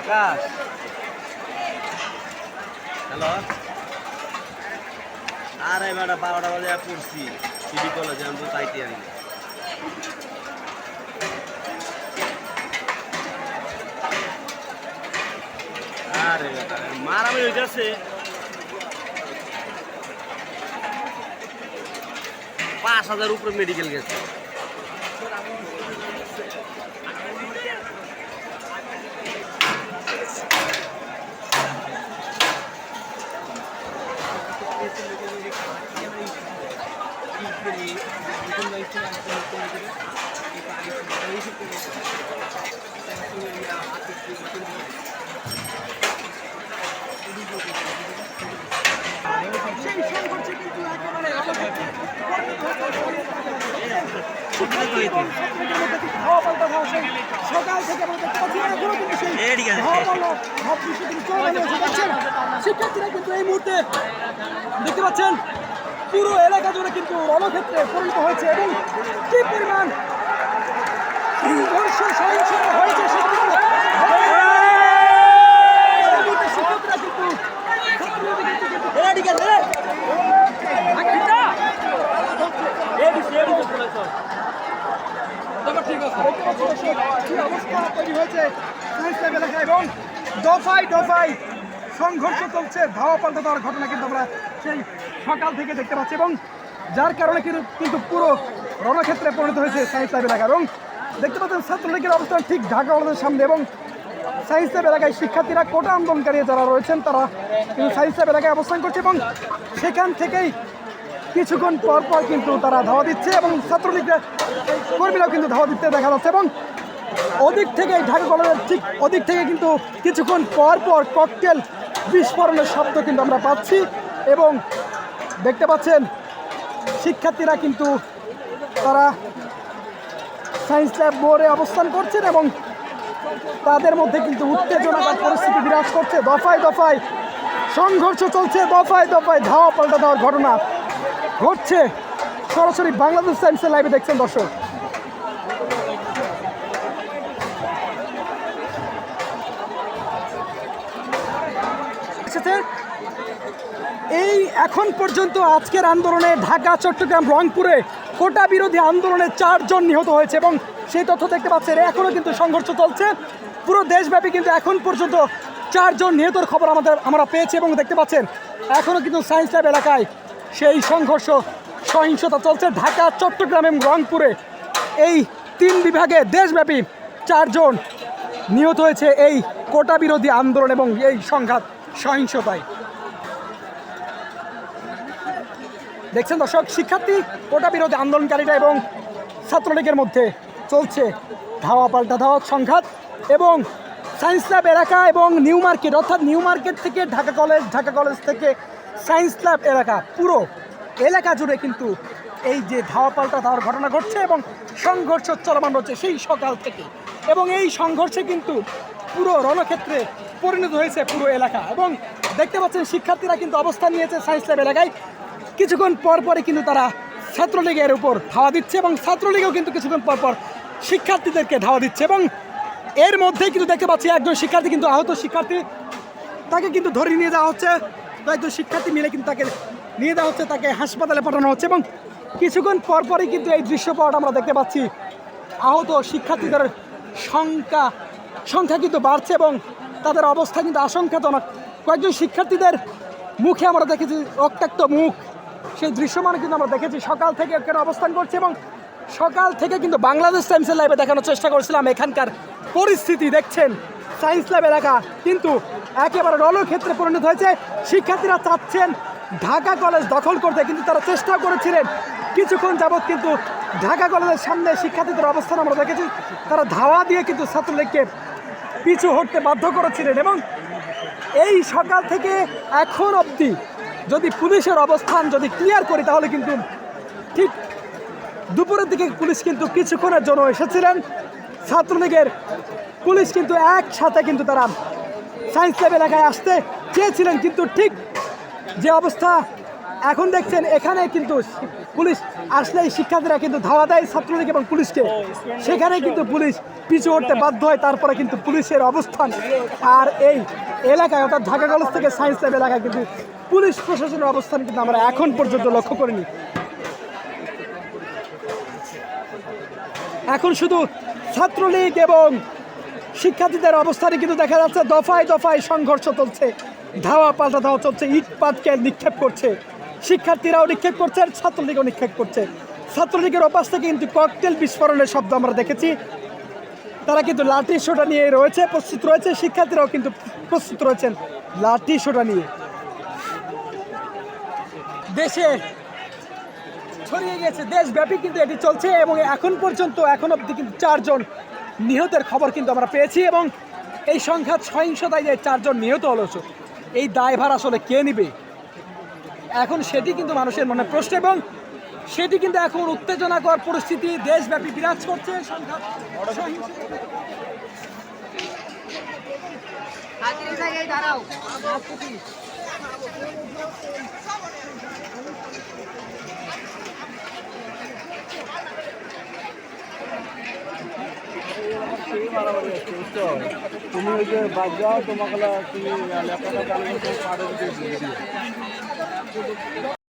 আকাশ। Hello. আরে বেটা, বারোটা বাজে পড়ছি। সিবি কলেজে আমি তো তাইতে আনি আরে মারামি হইতেছে। পাঁচ হাজার উপরে মেডিকেল গেছে। সেই সংঘর্ষে থেকে আমরা দেখতে পাচ্ছি এখনও কিন্তু সেই ভাব দৃশ্য চলমান রয়েছে দেখছেন শিক্ষার্থীরা কিন্তু এই মুহূর্তে দেখতে পাচ্ছেন পুরো এলাকা জুড়ে কিন্তু রণক্ষেত্রে পরিণত হয়েছে এবং কি পরিমাণ সহিংসতা হয়েছে সেটা কিন্তু এই মুহূর্তে শিক্ষার্থীরা কিন্তু ছাত্রলীগ কিন্তু তৈরি হয়েছে সায়েন্স এলাকায় এবং দফায় দফায় সংঘর্ষ চলছে ধাওয়া পাল্টা দেওয়ার ঘটনা কিন্তু আমরা সেই সকাল থেকে দেখতে পাচ্ছি এবং যার কারণে কিন্তু কিন্তু পুরো রণক্ষেত্রে পরিণত হয়েছে সায়েন্স ল্যাব এলাকা এবং দেখতে পাচ্ছেন ছাত্রলীগের অবস্থান ঠিক ঢাকা কলেজের সামনে এবং সায়েন্স ল্যাব এলাকায় শিক্ষার্থীরা কোটা আন্দোলনকারী যারা রয়েছেন, তারা কিন্তু সায়েন্স ল্যাব এলাকায় অবস্থান করছে এবং সেখান থেকেই কিছুক্ষণ পর পর কিন্তু তারা ধাওয়া দিচ্ছে এবং ছাত্রলীগরা কর্মীরাও কিন্তু ধাওয়া দিতে দেখা যাচ্ছে এবং ওদিক থেকে ঢাকা কলেজের ঠিক ওদিক থেকে কিন্তু কিছুক্ষণ পর পর ককটেল বিস্ফোরণের শব্দ কিন্তু আমরা পাচ্ছি এবং দেখতে পাচ্ছেন, শিক্ষার্থীরা কিন্তু তারা সায়েন্স ল্যাব বোর্ডে অবস্থান করছেন এবং তাদের মধ্যে কিন্তু উত্তেজনাকার পরিস্থিতি বিরাজ করছে। দফায় দফায় সংঘর্ষ চলছে, দফায় দফায় ধাওয়া পাল্টা দেওয়ার ঘটনা। ঘটছে। সরাসরি বাংলাদেশ টাইমসের লাইভে দেখছেন দর্শক। এই এখন পর্যন্ত আজকের আন্দোলনে ঢাকা, চট্টগ্রাম, রংপুরে কোটা বিরোধী আন্দোলনে চারজন নিহত হয়েছে এবং সেই তথ্য দেখতে পাচ্ছেন এখনও কিন্তু সংঘর্ষ চলছে। পুরো দেশব্যাপী কিন্তু এখন পর্যন্ত চারজন নিহতর খবর আমাদের আমরা পেয়েছি এবং দেখতে পাচ্ছেন। এখনও কিন্তু সায়েন্স ল্যাব এলাকায় সেই সংঘর্ষ, সহিংসতা চলছে ঢাকা, চট্টগ্রাম এবং রংপুরে। এই তিন বিভাগে দেশব্যাপী চারজন নিহত হয়েছে এই কোটা বিরোধী আন্দোলন এবং এই সংঘাত সহিংসতায়। দেখছেন দর্শক, শিক্ষার্থী কোটা বিরোধী আন্দোলনকারীরা এবং ছাত্রলীগের মধ্যে চলছে ধাওয়া পাল্টা ধাওয়া সংঘাত এবং সায়েন্স ল্যাব এলাকা এবং নিউ মার্কেট, অর্থাৎ নিউ মার্কেট থেকে ঢাকা কলেজ ঢাকা কলেজ থেকে সায়েন্স ক্লাব এলাকা, পুরো এলাকা জুড়ে কিন্তু এই যে ধাওয়া পাল্টা ধাওয়ার ঘটনা ঘটছে এবং সংঘর্ষ চলমান রয়েছে সেই সকাল থেকে। এবং এই সংঘর্ষে কিন্তু পুরো রণক্ষেত্রে পরিণত হয়েছে পুরো এলাকা। এবং দেখতে পাচ্ছেন, শিক্ষার্থীরা কিন্তু অবস্থান নিয়েছে সায়েন্স ল্যাব এলাকায়। কিছুক্ষণ পর পরই কিন্তু তারা ছাত্রলীগের উপর ধাওয়া দিচ্ছে এবং ছাত্রলীগও কিন্তু কিছুক্ষণ পর পর শিক্ষার্থীদেরকে ধাওয়া দিচ্ছে। এবং এর মধ্যেই কিন্তু দেখতে পাচ্ছি, একজন শিক্ষার্থী কিন্তু আহত শিক্ষার্থী, তাকে কিন্তু ধরে নিয়ে যাওয়া হচ্ছে। কয়েকজন শিক্ষার্থী মিলে কিন্তু তাকে নিয়ে যাওয়া হচ্ছে, তাকে হাসপাতালে পাঠানো হচ্ছে এবং কিছুক্ষণ পর পরই কিন্তু এই দৃশ্যপট আমরা দেখতে পাচ্ছি। আহত শিক্ষার্থীদের সংখ্যা সংখ্যা কিন্তু বাড়ছে এবং তাদের অবস্থা কিন্তু আশঙ্কাজনক। কয়েকজন শিক্ষার্থীদের মুখে আমরা দেখেছি রক্তাক্ত মুখ। সেই দৃশ্যমান কিন্তু আমরা দেখেছি, সকাল থেকে এখানে অবস্থান করছে এবং সকাল থেকে কিন্তু বাংলাদেশ টাইমসের লাইভে দেখানোর চেষ্টা করছিলাম। এখানকার পরিস্থিতি দেখছেন সায়েন্স ল্যাব এলাকা। কিন্তু একেবারে রণক্ষেত্রে পরিণত হয়েছে। শিক্ষার্থীরা চাচ্ছেন ঢাকা কলেজ দখল করতে, কিন্তু তারা চেষ্টা করেছিলেন। কিছুক্ষণ যাবৎ কিন্তু ঢাকা কলেজের সামনে শিক্ষার্থীদের অবস্থান আমরা দেখেছি। তারা ধাওয়া দিয়ে কিন্তু ছাত্রলীগকে পিছু হটতে বাধ্য করেছিলেন এবং এই সকাল থেকে এখন অবধি যদি পুলিশের অবস্থান যদি ক্লিয়ার করি, তাহলে কিন্তু ঠিক দুপুরের দিকে পুলিশ কিন্তু কিছুক্ষণের জন্য এসেছিলেন। ছাত্রলীগের পুলিশ কিন্তু একসাথে কিন্তু তারা সায়েন্স ল্যাব এলাকায় আসতে চেয়েছিলেন, কিন্তু ঠিক যে অবস্থা এখন দেখছেন, এখানে কিন্তু পুলিশ আসলেই শিক্ষার্থীরা কিন্তু ধাওয়া দেয় ছাত্রলীগ এবং পুলিশকে। সেখানে কিন্তু পুলিশ পিছু হটতে বাধ্য হয়, তারপরে কিন্তু পুলিশের অবস্থান। আর এই এলাকায়, অর্থাৎ ঢাকা কলেজ থেকে সায়েন্স ল্যাব এলাকায় কিন্তু পুলিশ প্রশাসনের অবস্থান কিন্তু আমরা এখন পর্যন্ত লক্ষ্য করিনি। এখন শুধু ছাত্রলীগ এবং শিক্ষার্থীদের অবস্থানে কিন্তু দেখা যাচ্ছে দফায় দফায় সংঘর্ষ চলছে। ধাওয়া পাল্টা ধাওয়া চলছে, ইট পাটকে নিক্ষেপ করছে। শিক্ষার্থীরাও নিক্ষেপ করছে, আর ছাত্রলীগও নিক্ষেপ করছে। ছাত্রলীগের অপাস থেকে কিন্তু ককটেল বিস্ফোরণের শব্দ আমরা দেখেছি। তারা কিন্তু লাঠি শোটা নিয়ে রয়েছে, প্রস্তুত রয়েছে। শিক্ষার্থীরাও কিন্তু প্রস্তুত রয়েছেন লাঠি শোটা নিয়ে। দেশে ছড়িয়ে গেছে, দেশব্যাপী কিন্তু এটি চলছে এবং এখন পর্যন্ত, এখন অবধি কিন্তু চারজন নিহতের খবর কিন্তু আমরা পেয়েছি এবং এই সংখ্যা সহিংসতায় যে চারজন নিহত হলো এই দায়ভার আসলে কে নিবে? এখন সেটি কিন্তু মানুষের মনে প্রশ্ন এবং সেটি কিন্তু এখন উত্তেজনাকর পরিস্থিতি, দেশব্যাপী বিরাজ করছে সংখ্যা তুমি ওই যে বাজাও তোমাকে তুমি লেখাটা চালিয়ে